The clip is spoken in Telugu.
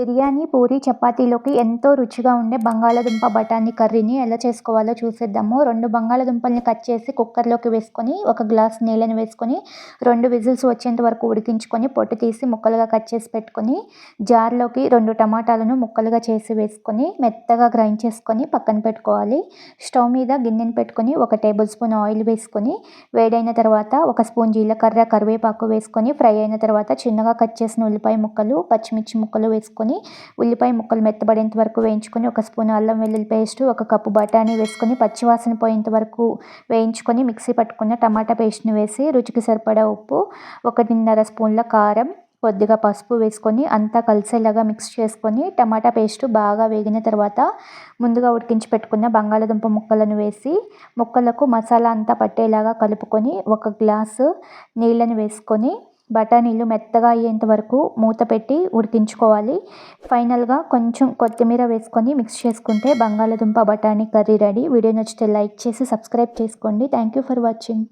బిర్యానీ పూరి చపాతీలోకి ఎంతో రుచిగా ఉండే బంగాళదుంప బఠానీ కర్రీని ఎలా చేసుకోవాలో చూసేద్దాము. రెండు బంగాళదుంపల్ని కట్ చేసి కుక్కర్లోకి వేసుకొని ఒక గ్లాస్ నీళ్ళని వేసుకొని రెండు విజిల్స్ వచ్చేంత వరకు ఉడికించుకొని పొట్టు తీసి ముక్కలుగా కట్ చేసి పెట్టుకొని జార్లోకి రెండు టమాటాలను ముక్కలుగా చేసి వేసుకొని మెత్తగా గ్రైండ్ చేసుకొని పక్కన పెట్టుకోవాలి. స్టవ్ మీద గిన్నెని పెట్టుకొని ఒక టేబుల్ స్పూన్ ఆయిల్ వేసుకొని వేడైన తర్వాత ఒక స్పూన్ జీలకర్ర కరివేపాకు వేసుకొని ఫ్రై అయిన తర్వాత చిన్నగా కట్ చేసిన ఉల్లిపాయ ముక్కలు పచ్చిమిర్చి ముక్కలు వేసుకొని ఉల్లిపాయ ముక్కలు మెత్తబడేంత వరకు వేయించుకొని ఒక స్పూన్ అల్లం వెల్లుల్లి పేస్ట్ ఒక కప్పు బఠానీ వేసుకొని పచ్చివాసన పోయేంత వరకు వేయించుకొని మిక్సీ పట్టుకున్న టమాటా పేస్ట్ని వేసి రుచికి సరిపడా ఉప్పు ఒకటిన్నర స్పూన్ల కారం కొద్దిగా పసుపు వేసుకొని అంతా కలిసేలాగా మిక్స్ చేసుకొని టమాటా పేస్ట్ బాగా వేగిన తర్వాత ముందుగా ఉడికించి పెట్టుకున్న బంగాళదుంప ముక్కలను వేసి ముక్కలకు మసాలా అంతా పట్టేలాగా కలుపుకొని ఒక గ్లాసు నీళ్ళని వేసుకొని బఠానీలు మెత్తగా అయ్యేంత వరకు మూత పెట్టి ఉడికించుకోవాలి. ఫైనల్గా కొంచెం కొత్తిమీర వేసుకొని మిక్స్ చేసుకుంటే బంగాళదుంప బఠానీ కర్రీ రెడీ. వీడియో నచ్చితే లైక్ చేసి సబ్స్క్రైబ్ చేసుకోండి. Thank you for watching.